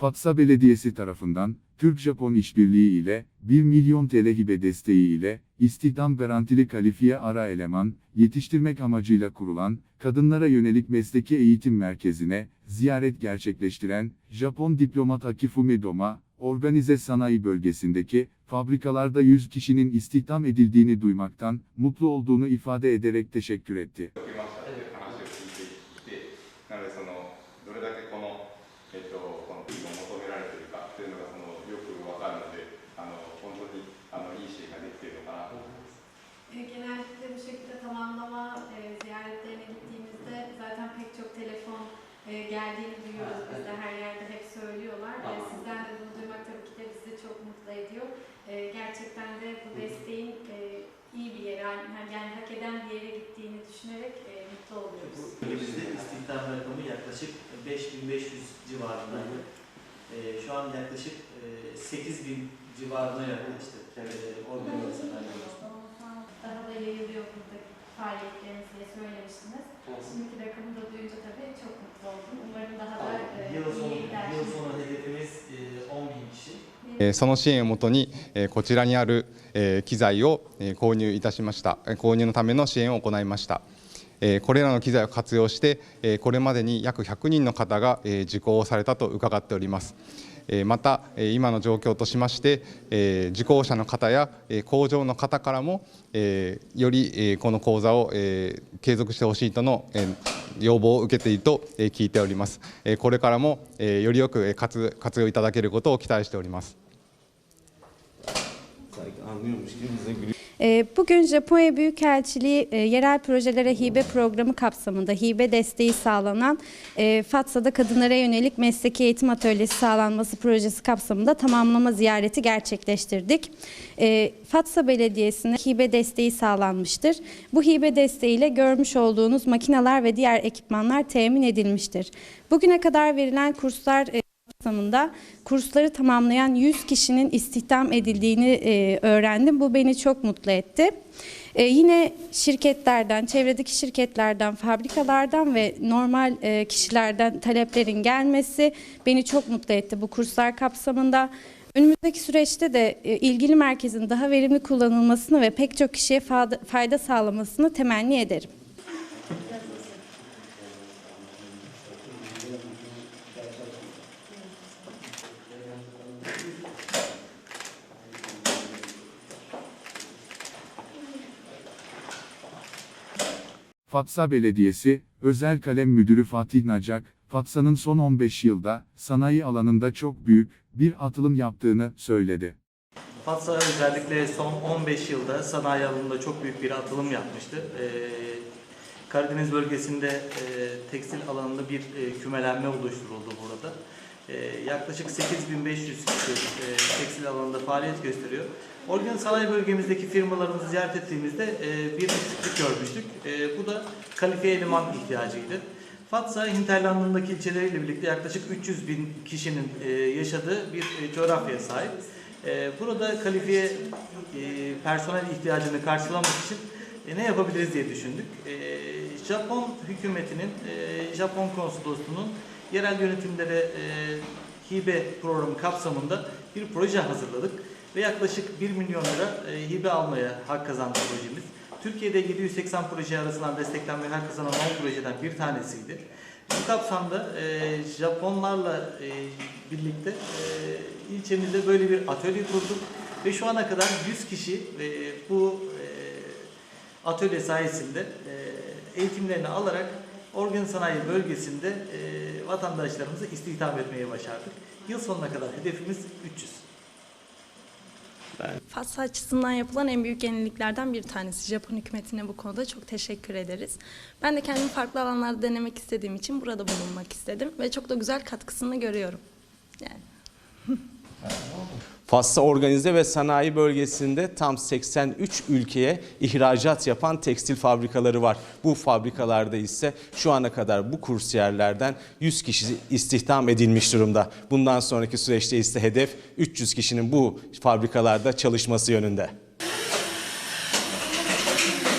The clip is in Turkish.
Fatsa Belediyesi tarafından Türk-Japon işbirliği ile 1 milyon TL hibe desteği ile istihdam garantili kalifiye ara eleman yetiştirmek amacıyla kurulan kadınlara yönelik mesleki eğitim merkezine ziyaret gerçekleştiren Japon diplomat Akifumi Doma, organize sanayi bölgesindeki fabrikalarda 100 kişinin istihdam edildiğini duymaktan mutlu olduğunu ifade ederek teşekkür etti. 受けましたっていう話を聞いていて、なのでそのどれだけこのえっとこの国を求められているかというのがそのよくわかるので、あの本当にあのいい支援ができているのかなと思います。 E, Genellikle bu şekilde tamamlama e, ziyaretlerine gittiğimizde zaten pek çok telefon e, geldiğini duyuyoruz biz de her yerde hep söylüyorlar. E, sizden de bunu duymak tabii ki de bizi çok mutlu ediyor. E, gerçekten de bu desteğin e, iyi bir yere yani, yani hak eden bir yere gittiğini düşünerek e, mutlu oluyoruz. Yaklaşık 5500 civarındaydı. Ee, şu an yaklaşık e, 8000 civarına yaklaştı. Ee, organizasyonlar Daha da yayılıyor buradaki faaliyetlerimiz diye söylemiştiniz. Şimdiki rakamı da duyunca tabii çok mutlu oldum. Umarım daha da e, Yıl sonu, yıl sonu hedefimiz e, 10 bin kişi. えーその支援をもとに、えーこちらにある、えー機材を、えー購入いたしましたえー購入のための支援を行いましたえーこれらの機材を活用してこれまでに約100人の方が受講をされたと伺っております。また今の状況としまして受講者の方や工場の方からもよりこの講座を継続してほしいとの要望を受けていると聞いております。これからもよりよく活用いただけることを期待しております。Ee, Bugün Japonya Büyükelçiliği e, yerel projelere hibe programı kapsamında hibe desteği sağlanan e, FATSA'da kadınlara yönelik mesleki eğitim atölyesi sağlanması projesi kapsamında tamamlama ziyareti gerçekleştirdik. E, FATSA Belediyesi'ne hibe desteği sağlanmıştır. Bu hibe desteğiyle görmüş olduğunuz makineler ve diğer ekipmanlar temin edilmiştir. Bugüne kadar verilen kurslar kapsamında kursları tamamlayan 100 kişinin istihdam edildiğini e, öğrendim. Bu beni çok mutlu etti. E, yine şirketlerden, çevredeki şirketlerden, fabrikalardan ve normal e, kişilerden taleplerin gelmesi beni çok mutlu etti bu kurslar kapsamında. Önümüzdeki süreçte de e, ilgili merkezin daha verimli kullanılmasını ve pek çok kişiye fayda sağlamasını temenni ederim. Fatsa Belediyesi, Özel Kalem Müdürü Fatih Nacak, Fatsa'nın son 15 yılda sanayi alanında çok büyük bir atılım yaptığını söyledi. Fatsa özellikle son 15 yılda sanayi alanında çok büyük bir atılım yapmıştı. Ee, Karadeniz bölgesinde e, tekstil alanında bir e, kümelenme oluşturuldu burada. E, yaklaşık 8500 kişi e, tekstil alanında faaliyet gösteriyor. Organ sanayi bölgemizdeki firmalarımızı ziyaret ettiğimizde e, bir eksiklik görmüştük. Bu da kalifiye eleman ihtiyacıydı. Fatsa, hinterlandındaki ilçeleriyle birlikte yaklaşık 300 bin kişinin yaşadığı bir coğrafyaya sahip. Burada kalifiye personel ihtiyacını karşılamak için ne yapabiliriz diye düşündük. Japon hükümetinin, Japon konsolosluğunun yerel yönetimlere e, hibe programı kapsamında bir proje hazırladık ve yaklaşık 1 milyon lira e, hibe almaya hak kazandı projemiz. Türkiye'de 780 proje arasından desteklenmeye hak kazanan 10 projeden bir tanesiydi. Bu kapsamda e, Japonlarla e, birlikte e, ilçemizde böyle bir atölye kurduk ve şu ana kadar 100 kişi e, bu e, atölye sayesinde e, eğitimlerini alarak organ sanayi bölgesinde e, vatandaşlarımızı istihdam etmeye başardık. Yıl sonuna kadar hedefimiz 300. Fatsa açısından yapılan en büyük yeniliklerden bir tanesi. Japon hükümetine bu konuda çok teşekkür ederiz. Ben de kendimi farklı alanlarda denemek istediğim için burada bulunmak istedim ve çok da güzel katkısını görüyorum. Yani. Fas'ta organize ve sanayi bölgesinde tam 83 ülkeye ihracat yapan tekstil fabrikaları var. Bu fabrikalarda ise şu ana kadar bu kursiyerlerden 100 kişi istihdam edilmiş durumda. Bundan sonraki süreçte ise hedef 300 kişinin bu fabrikalarda çalışması yönünde.